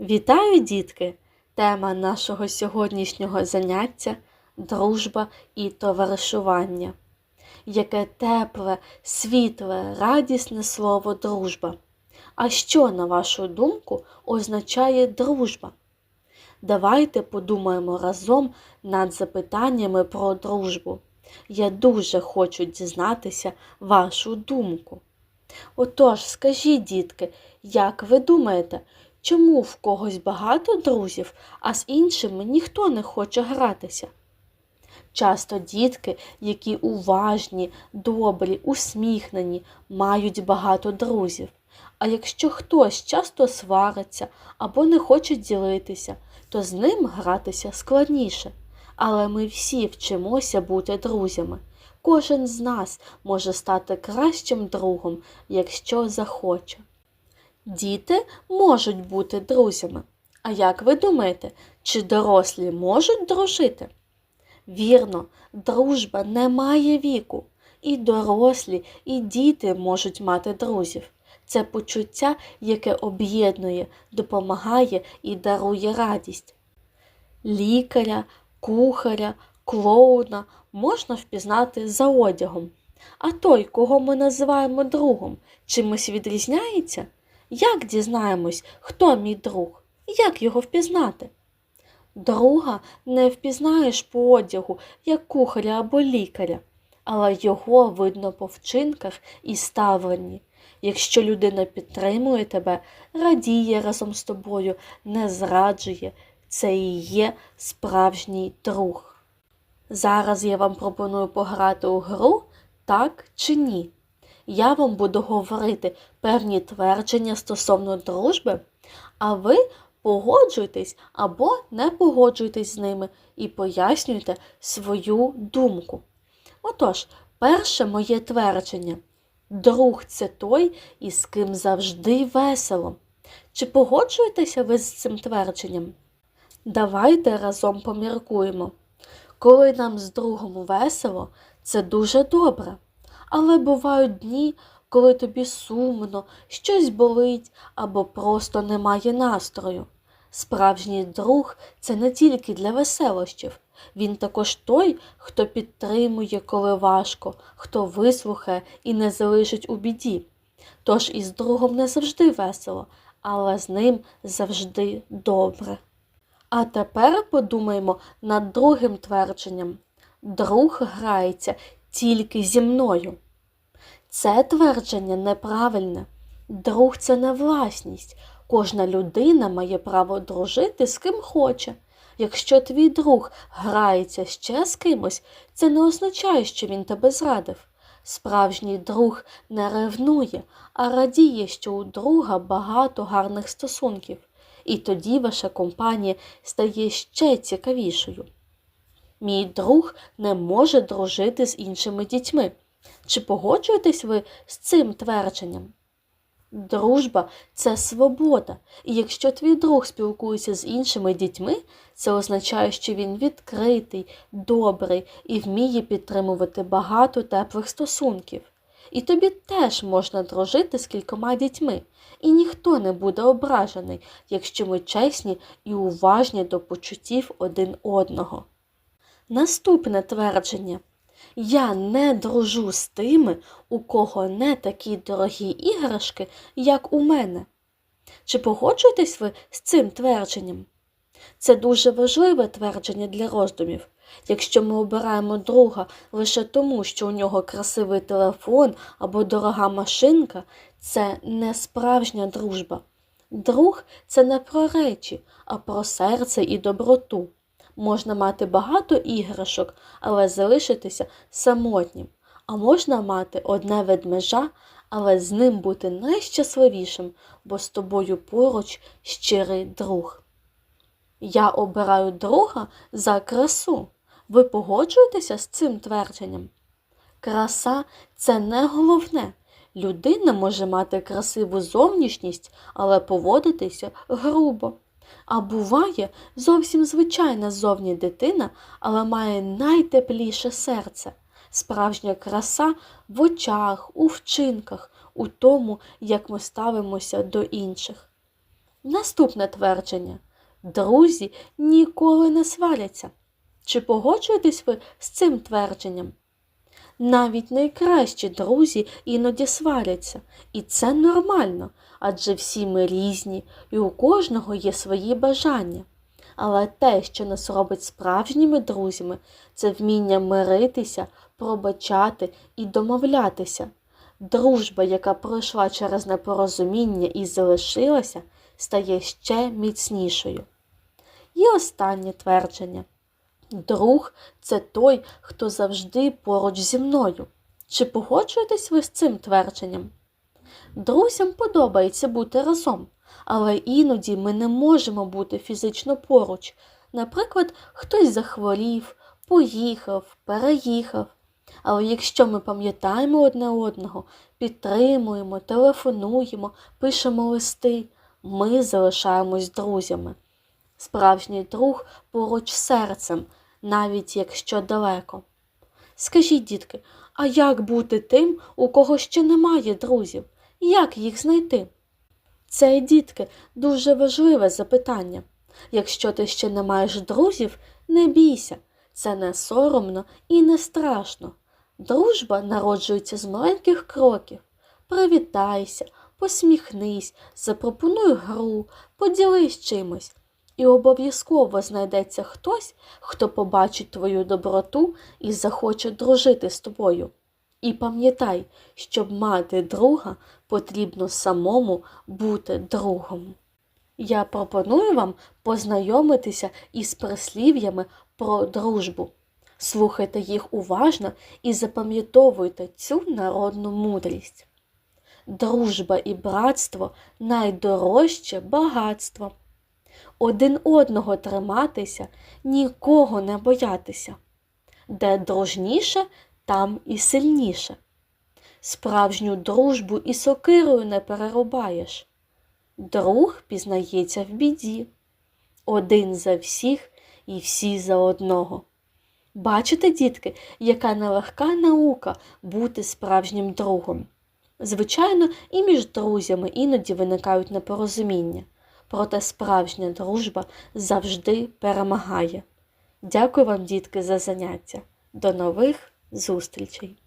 Вітаю, дітки! Тема нашого сьогоднішнього заняття дружба і товаришування. Яке тепле, світле, радісне слово дружба. А що, на вашу думку, означає дружба? Давайте подумаємо разом над запитаннями про дружбу. Я дуже хочу дізнатися вашу думку. Отож, скажіть, дітки, як ви думаєте, чому в когось багато друзів, а з іншими ніхто не хоче гратися? Часто дітки, які уважні, добрі, усміхнені, мають багато друзів. А якщо хтось часто свариться або не хоче ділитися, то з ним гратися складніше. Але ми всі вчимося бути друзями. Кожен з нас може стати кращим другом, якщо захоче. Діти можуть бути друзями. А як ви думаєте, чи дорослі можуть дружити? Вірно, дружба не має віку. І дорослі, і діти можуть мати друзів. Це почуття, яке об'єднує, допомагає і дарує радість. Лікаря, кухаря, клоуна можна впізнати за одягом. А той, кого ми називаємо другом, чимось відрізняється? Як дізнаємось, хто мій друг? Як його впізнати? Друга не впізнаєш по одягу, як кухаря або лікаря, але його видно по вчинках і ставленні. Якщо людина підтримує тебе, радіє разом з тобою, не зраджує, це і є справжній друг. Зараз я вам пропоную пограти у гру так чи ні. Я вам буду говорити певні твердження стосовно дружби, а ви погоджуйтесь або не погоджуйтесь з ними і пояснюйте свою думку. Отож, перше моє твердження. Друг це той, із ким завжди весело. Чи погоджуєтеся ви з цим твердженням? Давайте разом поміркуємо. Коли нам з другом весело, це дуже добре. Але бувають дні, коли тобі сумно, щось болить або просто немає настрою. Справжній друг це не тільки для веселощів, він також той, хто підтримує, коли важко, хто вислухає і не залишить у біді. Тож із другом не завжди весело, але з ним завжди добре. А тепер подумаємо над другим твердженням друг грається тільки зі мною. Це твердження неправильне. Друг це не власність. Кожна людина має право дружити з ким хоче. Якщо твій друг грається ще з кимось, це не означає, що він тебе зрадив. Справжній друг не ревнує, а радіє, що у друга багато гарних стосунків, і тоді ваша компанія стає ще цікавішою. Мій друг не може дружити з іншими дітьми. Чи погоджуєтесь ви з цим твердженням? Дружба це свобода, і якщо твій друг спілкується з іншими дітьми, це означає, що він відкритий, добрий і вміє підтримувати багато теплих стосунків. І тобі теж можна дружити з кількома дітьми, і ніхто не буде ображений, якщо ми чесні і уважні до почуттів один одного. Наступне твердження. Я не дружу з тими, у кого не такі дорогі іграшки, як у мене. Чи погоджуєтесь ви з цим твердженням? Це дуже важливе твердження для роздумів. Якщо ми обираємо друга лише тому, що у нього красивий телефон або дорога машинка, це не справжня дружба. Друг це не про речі, а про серце і доброту. Можна мати багато іграшок, але залишитися самотнім. А можна мати одне ведмежа, але з ним бути найщасливішим, бо з тобою поруч щирий друг. Я обираю друга за красу. Ви погоджуєтеся з цим твердженням? Краса це не головне. Людина може мати красиву зовнішність, але поводитися грубо. А буває зовсім звичайна зовні дитина, але має найтепліше серце. Справжня краса в очах, у вчинках, у тому, як ми ставимося до інших. Наступне твердження. Друзі ніколи не сваряться. Чи погоджуєтесь ви з цим твердженням? Навіть найкращі друзі іноді сваряться, і це нормально, адже всі ми різні, і у кожного є свої бажання. Але те, що нас робить справжніми друзями, це вміння миритися, пробачати і домовлятися. Дружба, яка пройшла через непорозуміння і залишилася, стає ще міцнішою. І останнє твердження. Друг це той, хто завжди поруч зі мною. Чи погоджуєтесь ви з цим твердженням? Друзям подобається бути разом, але іноді ми не можемо бути фізично поруч. Наприклад, хтось захворів, поїхав, переїхав. Але якщо ми пам'ятаємо одне одного, підтримуємо, телефонуємо, пишемо листи, ми залишаємось друзями. Справжній друг поруч серцем, навіть якщо далеко. Скажіть, дітки, а як бути тим, у кого ще немає друзів? Як їх знайти? Це, дітки, дуже важливе запитання. Якщо ти ще не маєш друзів, не бійся, це не соромно і не страшно. Дружба народжується з маленьких кроків. Привітайся, посміхнись, запропонуй гру, поділись чимось. І обов'язково знайдеться хтось, хто побачить твою доброту і захоче дружити з тобою. І пам'ятай, щоб мати друга, потрібно самому бути другом. Я пропоную вам познайомитися із прислів'ями про дружбу. Слухайте їх уважно і запам'ятовуйте цю народну мудрість. Дружба і братство найдорожче багатство. Один одного триматися, нікого не боятися. Де дружніше, там і сильніше. Справжню дружбу і сокирою не перерубаєш. Друг пізнається в біді. Один за всіх і всі за одного. Бачите, дітки, яка нелегка наука бути справжнім другом. Звичайно, і між друзями іноді виникають непорозуміння, проте справжня дружба завжди перемагає. Дякую вам, дітки, за заняття. До нових зустрічей!